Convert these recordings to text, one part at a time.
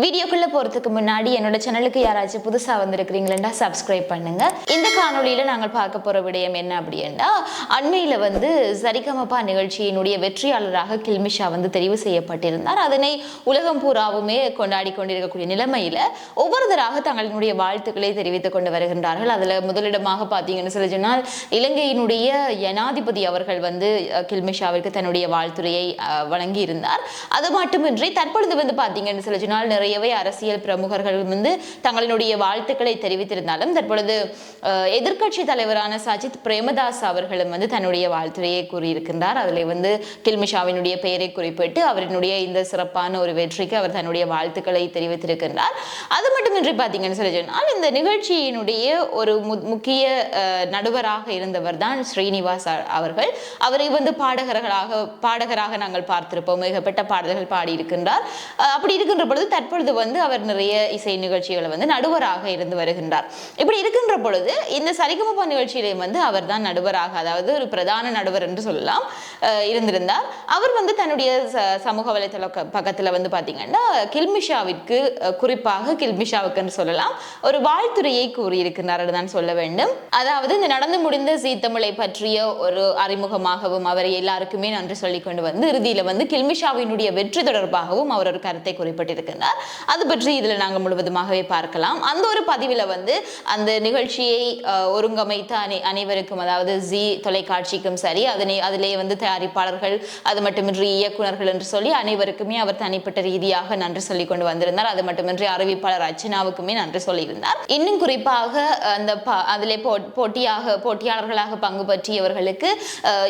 வீடியோக்குள்ளே போகிறதுக்கு முன்னாடி என்னோட சேனலுக்கு யாராச்சும் புதுசாக வந்திருக்கிறீங்களா சப்ஸ்கிரைப் பண்ணுங்க. இந்த காணொலியில் நாங்கள் பார்க்க போகிற விடயம் என்ன அப்படின்னா அண்மையில் வந்து சரிகமபா நிகழ்ச்சியினுடைய வெற்றியாளராக கில்மிஷா வந்து தெரிவு செய்யப்பட்டிருந்தார். அதனை உலகம் பூராவுமே கொண்டாடி கொண்டிருக்கக்கூடிய நிலைமையில் ஒவ்வொருத்தராக தங்களினுடைய வாழ்த்துக்களை தெரிவித்துக் கொண்டு வருகின்றார்கள். அதில் முதலிடமாக பார்த்தீங்கன்னு சொல்லி சொன்னால் இலங்கையினுடைய ஜனாதிபதி அவர்கள் வந்து கில்மிஷாவிற்கு தன்னுடைய வாழ்த்துறையை வழங்கியிருந்தார். அது மட்டுமின்றி தற்பொழுது வந்து பார்த்தீங்கன்னு சொல்லி சொன்னால் நிறையவே அரசியல் பிரமுகர்கள் வந்து தங்களினுடைய வாழ்த்துக்களை தெரிவித்திருந்தாலும் தற்பொழுது எதிர்கட்சி தலைவரான சஜித் பிரேமதாஸ் அவர்களும் வந்து தன்னுடைய வாழ்த்துறையை கூறியிருக்கின்றார். அதில் வந்து கில்மிஷாவினுடைய பெயரை குறிப்பிட்டு அவரினுடைய இந்த சிறப்பான ஒரு வெற்றிக்கு அவர் தன்னுடைய வாழ்த்துக்களை தெரிவித்திருக்கின்றார். அது மட்டுமின்றி பார்த்தீங்கன்னு சொல்லி சொன்னால் இந்த நிகழ்ச்சியினுடைய ஒரு மு- முக்கிய அஹ், நடுவராக இருந்தவர் தான் ஸ்ரீனிவாஸ் அவர்கள். அவரை வந்து பாடகர்களாக பாடகராக நாங்கள் பார்த்திருப்போம். மிகப்பட்ட பாடல்கள் பாடியிருக்கின்றார். அப்படி இருக்கின்ற பொழுது தற்பொழுது வந்து அவர் நிறைய இசை நிகழ்ச்சிகளை வந்து நடுவராக இருந்து வருகின்றார். இப்படி இருக்கின்ற பொழுது இந்த சரிகமபா நிகழ்ச்சியிலையும் வந்து அவர் தான் நடுவராக அதாவது ஒரு பிரதான நடுவர் என்று சொல்லலாம் இருந்திருந்தார். அவர் வந்து தன்னுடைய ச- சமூக வலைத்தள பக்கத்தில் பக்கத்துல வந்து பாத்தீங்கன்னா கில்மிஷாவிற்கு குறிப்பாக கில்மிஷாவுக்குன்னு சொல்லலாம் ஒரு வாழ்த்துறையை கூறியிருக்கிறார் தான் சொல்ல வேண்டும். அதாவது இந்த நடந்து முடிந்த சீத்தமிழை பற்றிய ஒரு அறிமுகமாகவும் அவரை எல்லாருக்குமே நன்றி சொல்லிக்கொண்டு வந்து இறுதியில வந்து கில்மிஷாவினுடைய வெற்றி தொடர்பாகவும் அவர் ஒரு கருத்தை குறிப்பிட்டிருக்கிறார் அது பற்றி இதுல நாங்க முழுவதுமாகவே பார்க்கலாம். அந்த ஒரு பதிவில வந்து அந்த நிகழ்ச்சியை ஒருங்கமைத்த அனை அனைவருக்கும் அதாவது ஜி தொலைக்காட்சிக்கும் சரி அதனை அதிலே வந்து தயாரிப்பாளர்கள் அது மட்டுமின்றி இயக்குனர்கள் என்று சொல்லி அனைவருக்குமே அவர் தனிப்பட்ட ரீதியாக நன்றி சொல்லி கொண்டு வந்திருந்தார். அது மட்டுமின்றி அறிவிப்பாளர் அர்ச்சனாவுக்குமே நன்றி சொல்லியிருந்தார். இன்னும் குறிப்பாக அந்த அதிலே போட்டியாக போட்டியாளர்களாக பங்கு பற்றியவர்களுக்கு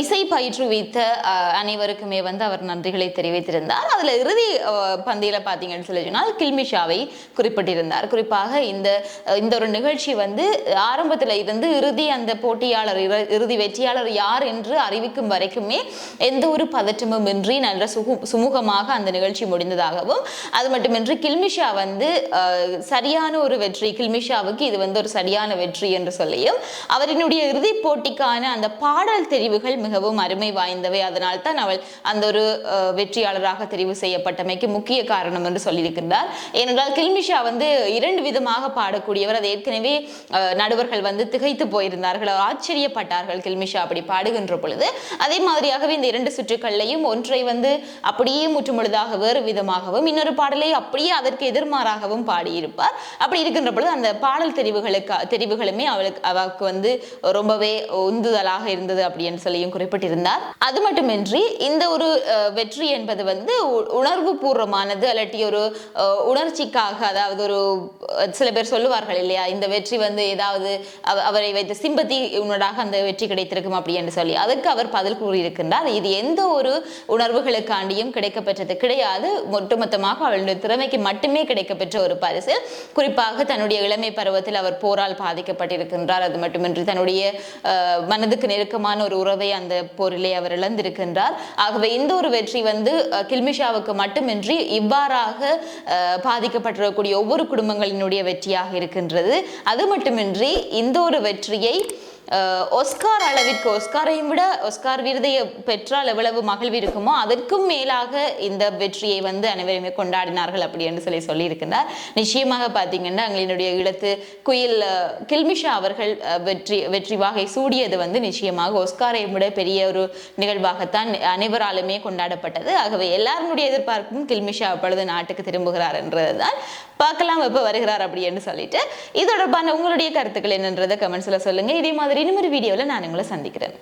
இசை பயிற்றுவித்த அஹ், அனைவருக்குமே வந்து அவர் நன்றிகளை தெரிவித்திருந்தார். அதுல இறுதி பந்தியில் பார்த்தீங்கன்னு சொல்லி சொன்னால் கில்மிஷாவை குறிப்பிட்டிருந்தார். குறிப்பாக இந்த இந்த ஒரு நிகழ்ச்சி வந்து ஆரம்பத்துல இருந்து இறுதி அந்த போட்டியாளர் இறுதி வெற்றியாளர் யார் என்று அறிவிக்கும் வரைக்குமே எந்த ஒரு பதற்றமும் இன்றி நல்ல சுகு சுமூகமாக அந்த நிகழ்ச்சி முடிந்ததாகவும் அது மட்டுமின்றி கில்மிஷா வந்து சரியான ஒரு வெற்றி கில்மிஷாவுக்கு இது வந்து ஒரு சரியான வெற்றி என்று சொல்லியும் அவரினுடைய இறுதி போட்டிக்கான அந்த பாடல் தெரிவுகள் மிகவும் அருமை வாய்ந்தவை. அதனால் தான் அவள் அந்த ஒரு வெற்றியாளராக தெரிவு செய்யப்பட்டமைக்கு முக்கிய காரணம் என்று சொல்லியிருக்கின்றார் ஏனென்றால் கில்மிஷா வந்து இரண்டு விதமாக பாடக்கூடியவர். அது ஏற்கனவே நடுவர்கள் வந்து திகைத்து போயிருந்தார்கள். ஆச்சரியப்பட்டார்கள் கில்மிஷா அப்படி பாடுகின்ற பொழுது. அதே மாதிரியாகவே இந்த இரண்டு சுற்றுக்கள்லையும் ஒன்றை வந்து அப்படியே முற்றுமுழுதாக வேறு விதமாகவும் இன்னொரு பாடலை அப்படியே அதற்கு எதிர்மாறாகவும் பாடியிருப்பார். அப்படி இருக்கின்ற பொழுது அந்த பாடல் தெரிவுகளுக்கு தெரிவுகளுமே அவளுக்கு அவருக்கு வந்து ரொம்பவே உந்துதலாக இருந்தது அப்படின்னு சொல்லியும் குறிப்பிட்டிருந்தார். அது மட்டுமின்றி இந்த ஒரு அஹ், வெற்றி என்பது வந்து உ- உணர்வு பூர்வமானது அல்லாட்டி ஒரு உணர்ச்சிக்காக அதாவது ஒரு சில பேர் சொல்லுவார்கள் இல்லையா இந்த வெற்றி வந்து ஏதாவது அவ- அவரை வைத்த சிம்பத்தி உன்னடாக அந்த வெற்றி கிடைத்திருக்கும் அப்படி என்று சொல்லி. அதுக்கு அவர் பதில் கூறியிருக்கின்றார். இது எந்த ஒரு உணர்வுகளுக்காண்டியும் கிடைக்கப்பெற்றது கிடையாது. ஒட்டுமொத்தமாக அவளுடைய திறமைக்கு மட்டுமே கிடைக்கப்பெற்ற ஒரு பரிசு. குறிப்பாக தன்னுடைய இளமை பருவத்தில் அவர் போரால் பாதிக்கப்பட்டிருக்கின்றார். அது மட்டுமின்றி தன்னுடைய மனதுக்கு நெருக்கமான ஒரு உறவை அந்த போரிலே அவர் இழந்திருக்கின்றார். ஆகவே இந்த ஒரு வெற்றி வந்து கில்மிஷாவுக்கு மட்டுமின்றி இவ்வாறாக பாதிக்கப்பட்டிருக்கக்கூடிய ஒவ்வொரு குடும்பங்களினுடைய வெற்றியாக இருக்கின்றது. அது மட்டுமின்றி இந்த ஒரு வெற்றியை ஒஸ்கார் அளவிற்கு ஒஸ்காரையும் விட ஒஸ்கார் விருதை பெற்றால் எவ்வளவு மகிழ்வு இருக்குமோ அதற்கும் மேலாக இந்த வெற்றியை வந்து அனைவருமே கொண்டாடினார்கள் அப்படி என்று சொல்லி சொல்லியிருக்கிறார் நிச்சயமாக பார்த்தீங்கன்னா எங்களினுடைய இடத்து குயில் கில்மிஷா அவர்கள் வெற்றி வெற்றி வாகை சூடியது வந்து நிச்சயமாக ஒஸ்காரை விட பெரிய ஒரு நிகழ்வாகத்தான் அனைவராலுமே கொண்டாடப்பட்டது. ஆகவே எல்லாருடைய எதிர்பார்ப்பும் கில்மிஷா அப்பொழுது நாட்டுக்கு திரும்புகிறார் என்றதுதான். பார்க்கலாம் எப்போ வருகிறார் அப்படின்னு சொல்லிட்டு இது தொடர்பான உங்களுடைய கருத்துக்கள் என்னன்றதை கமெண்ட்ஸில் சொல்லுங்க. இதே மாதிரி இன்னொரு வீடியோவில் நான் உங்களை சந்திக்கிறேன்.